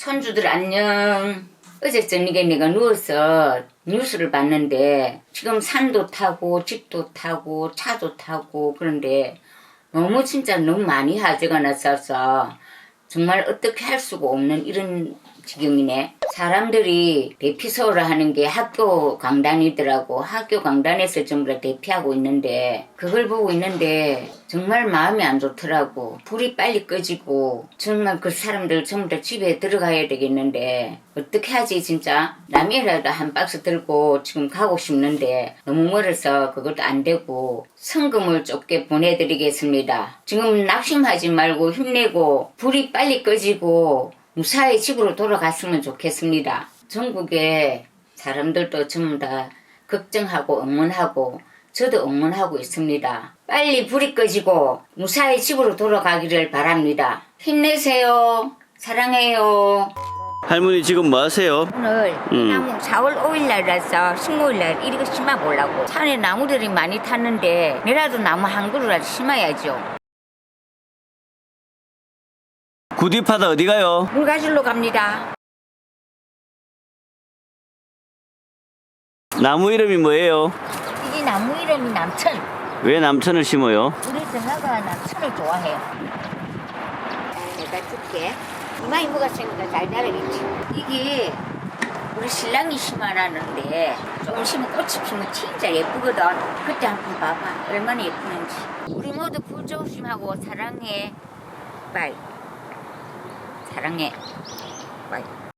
손주들 안녕. 어제 저녁에 내가 누워서 뉴스를 봤는데 지금 산도 타고 집도 타고 차도 타고 그런데 너무 진짜 너무 많이 화제가 났어서 정말 어떻게 할 수가 없는 이런 지경이네. 사람들이 대피소를 하는 게 학교 강단이더라고. 학교 강단에서 전부 다 대피하고 있는데 그걸 보고 있는데 정말 마음이 안 좋더라고. 불이 빨리 꺼지고 정말 그 사람들 전부 다 집에 들어가야 되겠는데 어떻게 하지 진짜? 라면이라도 한 박스 들고 지금 가고 싶는데 너무 멀어서 그것도 안 되고 성금을 좁게 보내드리겠습니다. 지금 낙심하지 말고 힘내고 불이 빨리 꺼지고 무사히 집으로 돌아갔으면 좋겠습니다. 전국에 사람들도 전부 다 걱정하고 응원하고 저도 응원하고 있습니다. 빨리 불이 꺼지고 무사히 집으로 돌아가기를 바랍니다. 힘내세요. 사랑해요. 할머니 지금 뭐 하세요? 오늘 음. 나무 4월 5일 날이라서 식목일 날 이렇게 심어 보려고 산에 나무들이 많이 탔는데 내라도 나무 한 그루라도 심어야죠. 구디파다 어디 가요? 물 가지러 갑니다. 나무 이름이 뭐예요? 이 나무 이름이 남천. 왜 남천을 심어요? 우리 전화가 남천을 좋아해요. 내가 줄게. 이마이 뭐가 생각잘 자라겠지. 이게 우리 신랑이 심어놨는데 조금 심으면 꽃이 피면 진짜 예쁘거든. 그때 한번 봐봐. 얼마나 예쁘는지. 우리 모두 불조심하고 사랑해. 바이. 사랑해. 바이.